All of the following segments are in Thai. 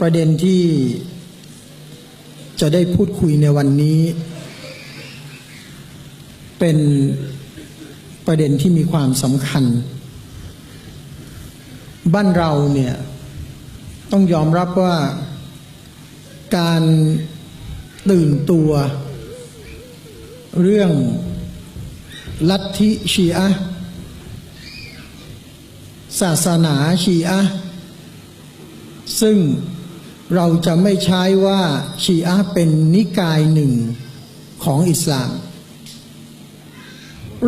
ประเด็นที่จะได้พูดคุยในวันนี้ เป็นประเด็นที่มีความสำคัญ บ้านเราเนี่ย ต้องยอมรับว่าการตื่นตัว เรื่องลัทธิชีอะศาสนาชีอะซึ่ง เราจะไม่ใช้ว่าชีอะเป็นนิกายหนึ่งของอิสลาม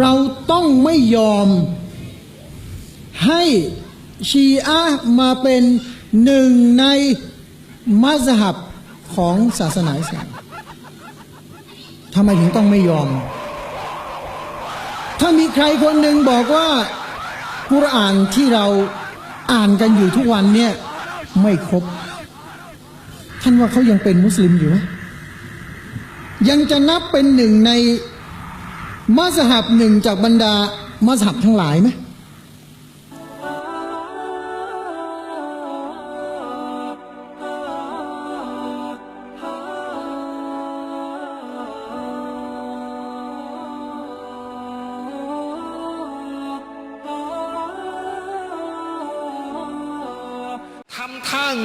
เราต้องไม่ยอมให้ชีอะมาเป็นหนึ่งในมัสฮับของศาสนาอิสลามทำไมถึงต้องไม่ยอม ถ้ามีใครคนหนึ่งบอกว่ากุรอานที่เราอ่านกันอยู่ทุกวันเนี่ยไม่ครบ ท่านว่าเขายังเป็นมุสลิมอยู่ไหมยังจะนับเป็นหนึ่งในมัสฮับหนึ่งจากบรรดามัสฮับทั้งหลายไหม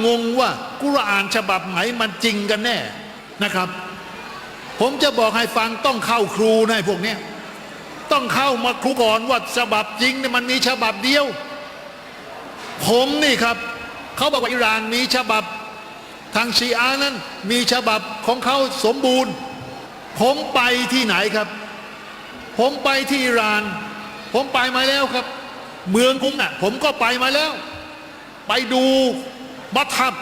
งงว่ากุรอานฉบับไหนมันจริงกันแน่นะครับ ผมจะบอกให้ฟังต้องเข้าครูในะพวกนี้ต้องเข้ามาครูก่อนว่าฉบับจริงเนี่ยมันมีฉบับเดียว ผมนี่ครับเขาบอกว่าอิหร่านมีฉบับทางชีอะห์นั้นมีฉบับของเขาสมบูรณ์ ผมไปที่ไหนครับ ผมไปที่อิหร่าน ผมไปมาแล้วครับ เมืองกรุงอะ ผมก็ไปมาแล้ว ไปดู บัตทับ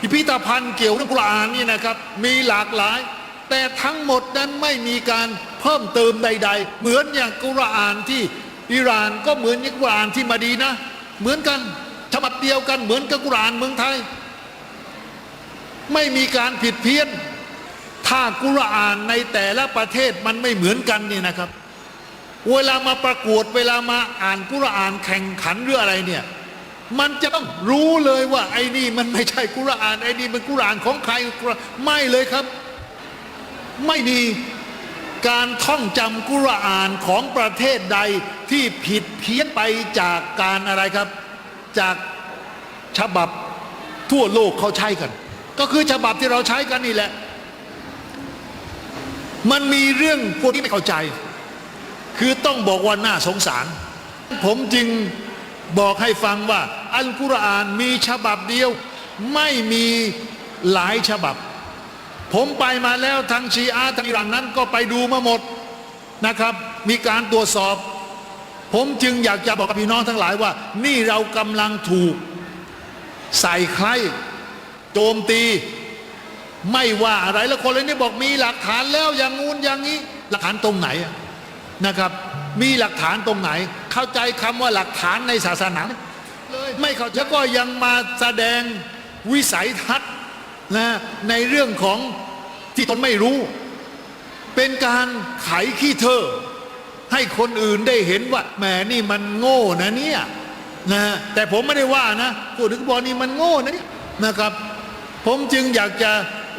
พิพิธภัณฑ์เกี่ยวกับกุรอานนี่นะครับ มีหลากหลาย แต่ทั้งหมดนั้นไม่มีการเพิ่มเติมใด ๆ เหมือนอย่างกุรอานที่อิหร่านก็เหมือนอย่างกุรอานที่มาดีนะ เหมือนกันฉบับเดียวกันเหมือนกับกุรอานเมืองไทย ไม่มีการผิดเพี้ยน ถ้ากุรอานในแต่ละประเทศมันไม่เหมือนกันนี่นะครับ เวลามาประกวดเวลามาอ่านกุรอานแข่งขันหรืออะไรเนี่ย มันจะต้องรู้เลยว่า ไอ้นี่มันไม่ใช่กุรอานไอ้นี่เป็นกุรอานของใครไม่เลยครับ ไม่มีการท่องจำกุรอานของประเทศใดที่ผิดเพี้ยนไปจากการอะไรครับ จากฉบับทั่วโลกเขาใช้กัน ก็คือฉบับที่เราใช้กันนี่แหละ มันมีเรื่องพวกนี้ไม่เข้าใจ คือต้องบอกว่าน่าสงสาร ผมจึงบอกให้ฟังว่า อัลกุรอานมีฉบับเดียว ไม่มีหลายฉบับ ผมไปมาแล้วทางชีอะห์ทางอิหร่านนั้นก็ไปดูมาหมดนะครับ มีการตรวจสอบ ผมจึงอยากจะบอกกับพี่น้องทั้งหลายว่า นี่เรากำลังถูก ใส่ใครโจมตีไม่ว่าอะไรแล้วคนเลยนี่บอกมีหลักฐานแล้วอย่างงู้นอย่างนี้ หลักฐานตรงไหนนะครับ มีหลักฐานตรงไหน เข้าใจคำว่าหลักฐานในศาสนาเลย ไม่เข้าใจก็ยังมาแสดงวิสัยทัศน์นะในเรื่องของที่ตนไม่รู้ เป็นการไขขี้เธอ ให้คนอื่นได้เห็นว่าแหมนี่มันโง่นะเนี่ยนะแต่ผมไม่ได้ว่านะพูดถึงบอลนี่มันโง่นะเนี่ยนะครับ ผมจึงอยากจะ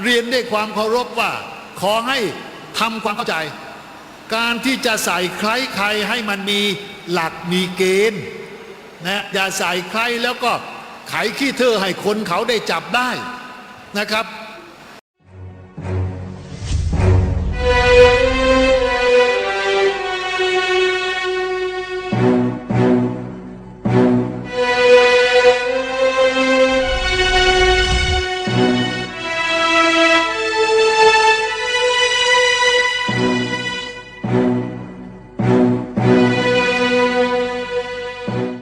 เรียนด้วยความเคารพว่า ขอให้ทำความเข้าใจ การที่จะใส่ใครใครให้มันมีหลักมีเกณฑ์ นะอย่าใส่ใครแล้วก็ไขขี้เธอให้คนเขาได้จับได้นะครับ